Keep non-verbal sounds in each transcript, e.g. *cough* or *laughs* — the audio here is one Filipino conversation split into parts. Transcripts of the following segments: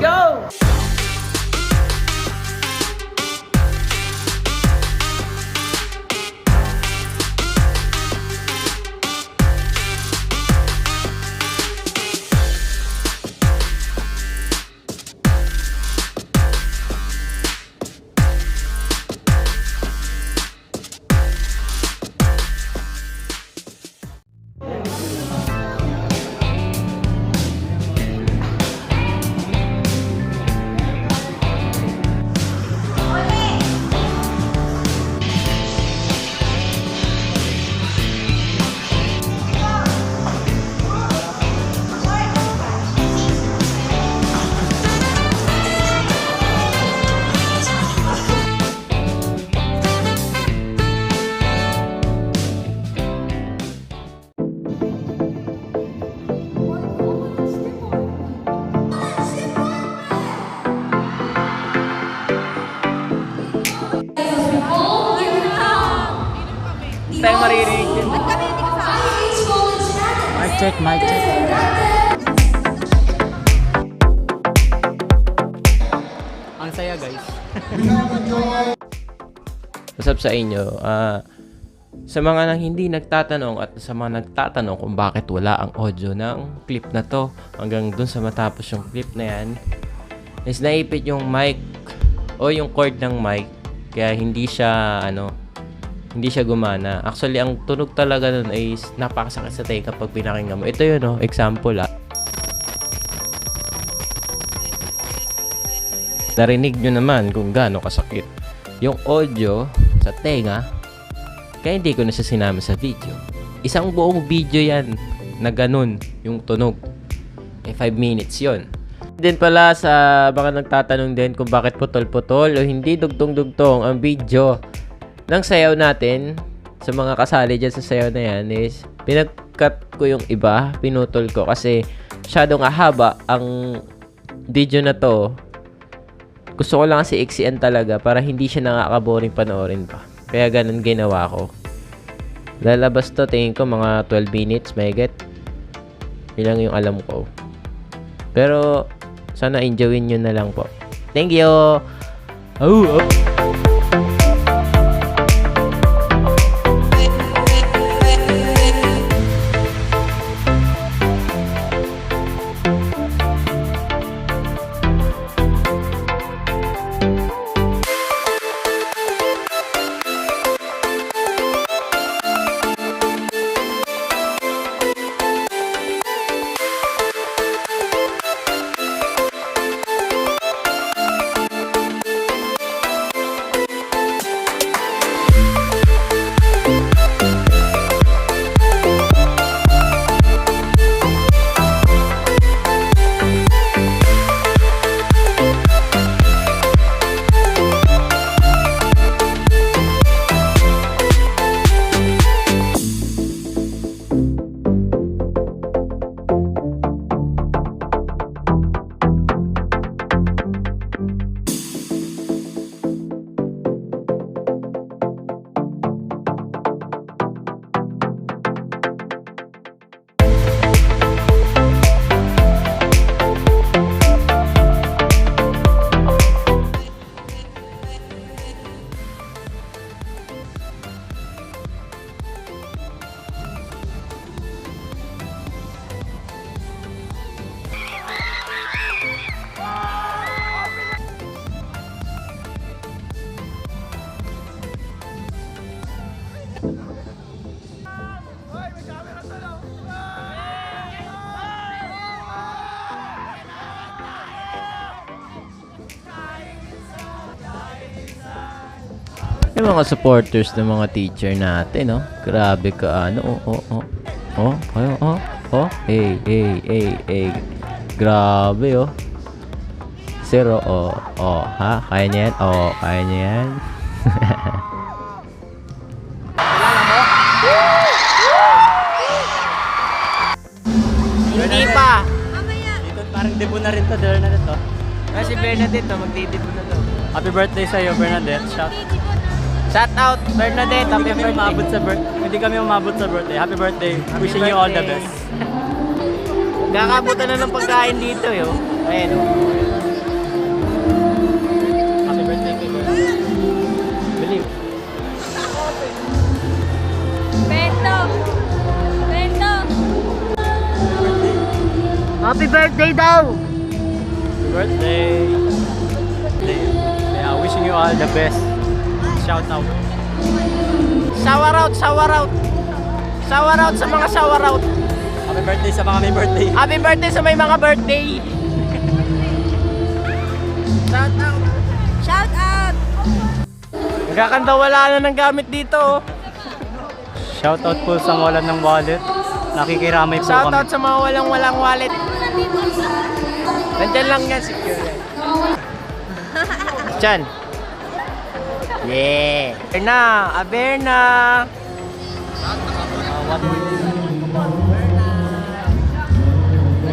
go! Check, mic check. Ang saya guys. *laughs* What's up sa inyo? Ah, sa mga nang hindi nagtatanong at sa mga nagtatanong kung bakit wala ang audio ng clip na to hanggang dun sa matapos yung clip na yan is naipit yung mic o yung cord ng mic kaya hindi siya ano hindi siya gumana. Actually, ang tunog talaga nun ay napakasakit sa tenga pag pinakinggan mo. Ito yun, oh, example ah. Narinig nyo naman kung gaano kasakit. Yung audio sa tenga, kaya hindi ko na siya sinama sa video. Isang buong video yan na ganun yung tunog. Eh, 5 minutes yon. Din pala sa baka nagtatanong din kung bakit putol-putol o hindi dugtong-dugtong ang video ng sayaw natin sa mga kasali dyan sa sayaw na yan is pinag-cut ko yung iba, pinutol ko kasi masyadong ahaba ang video na to. Gusto ko lang kasi iksian talaga para hindi siya nakaka-boring panoorin pa. Kaya ganun ginawa ko. Lalabas to, tingin ko mga 12 minutes, may get. Yun yung alam ko. Pero, sana enjoyin nyo na lang po. Thank you! Oh, oh. Yung mga supporters ng mga teacher natin, no? Grabe ka, ano, oh, oh, oh. Oh, oh, oh, oh. Hey, hey, hey, hey. Grabe, oh. Zero, oh, oh, ha? Kaya niya yan? Oh, kaya niya yan? Hindi pa! Dito, parang debut na rin to, dahil na rin to. Ah, si Bernadette, no, magdidip na to. Happy birthday sa'yo, Bernadette. Shout. Shout out Bernadette, happy hindi kami umabot sa birthday. Hindi kami umabot sa birthday. Happy birthday. Happy Wishing birthday. you all the best. *laughs* Nakabutan na ng pagkain dito, yo. Ayun. Oh. Happy birthday kay Believe. Beto. Beto. Happy birthday daw. Happy birthday. Yeah, wishing you all the best. Shout out. Shower out, shower out! Shower out sa mga shower out! Happy birthday sa mga may birthday. Happy birthday sa may mga birthday! Shout out! Shout out! Nagkakanta wala na ng gamit dito. oh. Shout out po sa walan ng wallet. Nakikiramay po Shout kami. out sa mga walang walang wallet. Nandyan lang yan, secure yan. Chan. Yeah. Aberna, Aberna.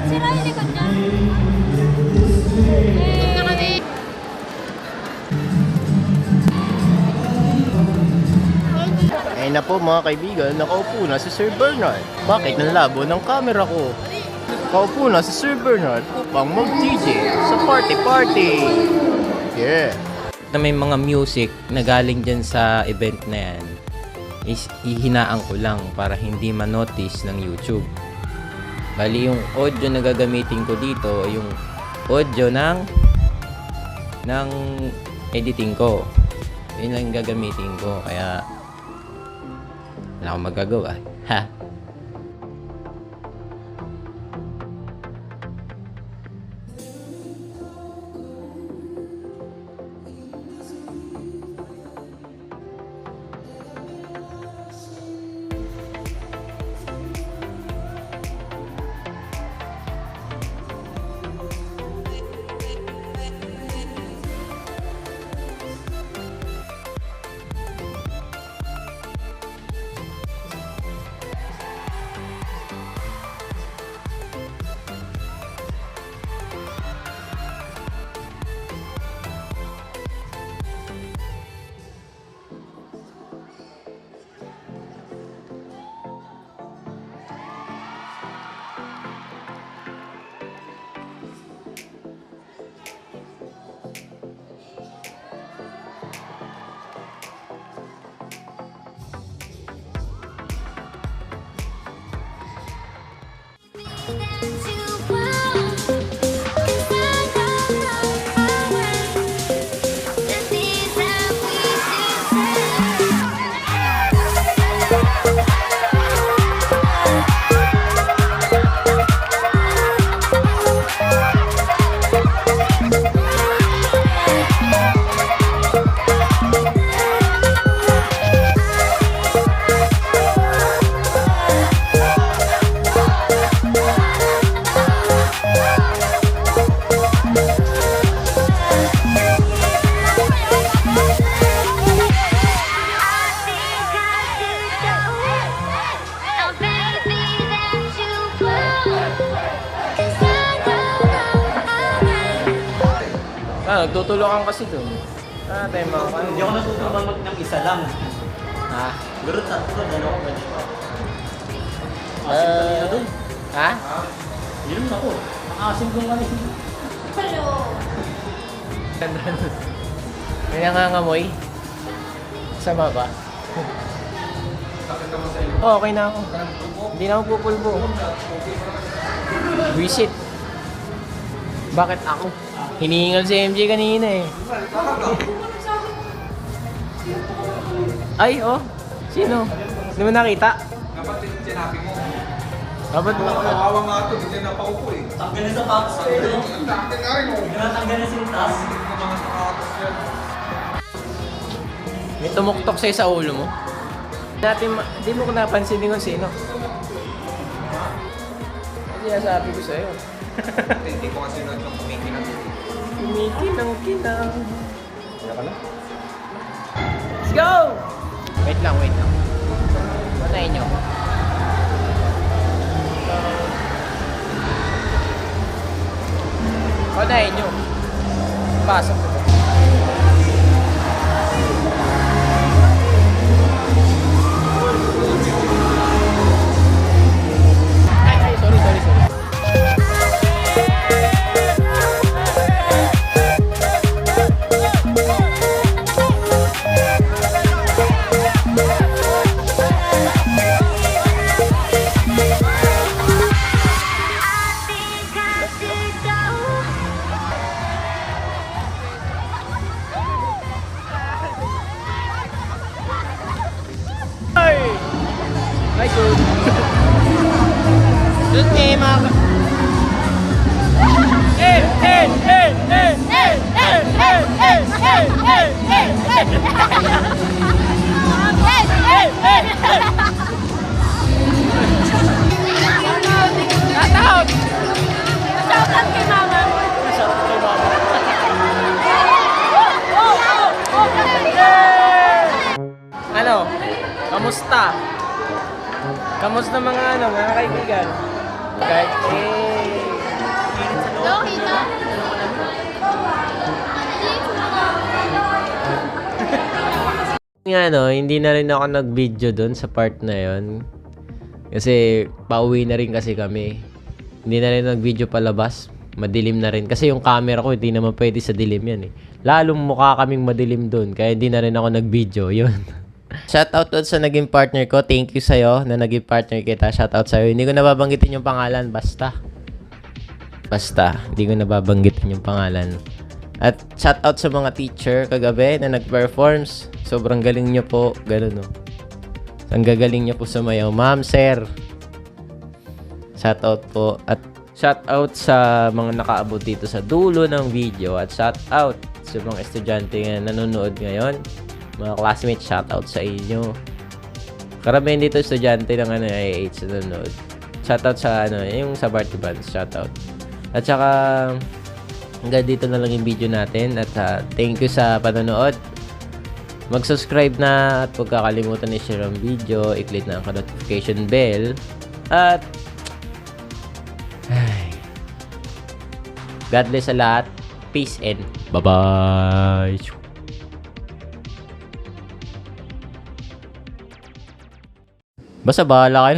Sira yung likod niya. Eh, na kami. Ayun na po mga kaibigan, nakaupo na si Sir Bernard. Bakit ng labo ng camera ko? Nakaupo na si Sir Bernard upang mag-DJ sa party-party. Yeah. Na may mga music na galing dyan sa event na yan, is ihinaan ko lang para hindi ma-notice ng YouTube. Bali yung audio na gagamitin ko dito, yung audio ng ng editing ko. Yun lang gagamitin ko. Kaya wala akong magagawa. Ha? *laughs* Ah, nagtutulungan kasi doon. Ah, tayo mga kan. Hindi ako natutunan mag ng isa lang. Ha? Pero tatlo, ano ako pwede pa. Ah, doon. ha? Yun ako. Nakasim kong kami. Hello. *laughs* May nangangamoy. Sama ba? oh, okay na ako. Hindi na ako pupulbo. Visit. Bakit ako? Hinihingal si MJ kanina eh. Ay, oh. Sino? Hindi mo nakita? Dapat sinabi mo. Dapat ba? Kawawa nga ito, hindi na paupo eh. Tanggalin sa box ko ito. Ang akin nga rin oh. Sa ko mga nakatas yan. May tumuktok sa'yo sa ulo mo. Dati, di mo ko napansin din kung sino. Kasi nasabi ko sa'yo. Hindi ko kasi nag kumikinang Kumikinang-kinang. Ano ka na? Let's go! Wait lang, wait lang. Patayin nyo. Patayin nyo. Pasok ko. Kamusta? Kamusta mga ano, mga kaibigan? Guys, eh. Loki ka. nga no, hindi na rin ako nag-video doon sa part na yon. Kasi pauwi na rin kasi kami. Hindi na rin nag-video palabas. Madilim na rin. Kasi yung camera ko hindi naman pwede sa dilim yan eh. Lalong mukha kaming madilim doon. Kaya hindi na rin ako nag-video. Yun. *laughs* Shoutout doon sa naging partner ko. Thank you sa'yo na naging partner kita. Shoutout sa'yo. Hindi ko nababanggitin yung pangalan. Basta. Basta. Hindi ko nababanggitin yung pangalan. At shoutout sa mga teacher kagabi na nag-performs. Sobrang galing nyo po. Ganun no. Ang gagaling nyo po sumayaw. Ma'am, sir. Shoutout po. At shoutout sa mga nakaabot dito sa dulo ng video. At shoutout sa mga estudyante na nanonood ngayon. Mga classmates, shoutout sa inyo. Karamihan dito estudyante ng ano, IH na nanonood. Shoutout sa ano, yung sa Barty Bands. Shoutout. At saka hanggang dito na lang yung video natin. At ah, thank you sa panonood. Mag-subscribe na at huwag kakalimutan i-share ang video. I-click na ang notification bell. At God bless sa lahat. Peace and bye-bye. Basta bahala kayo.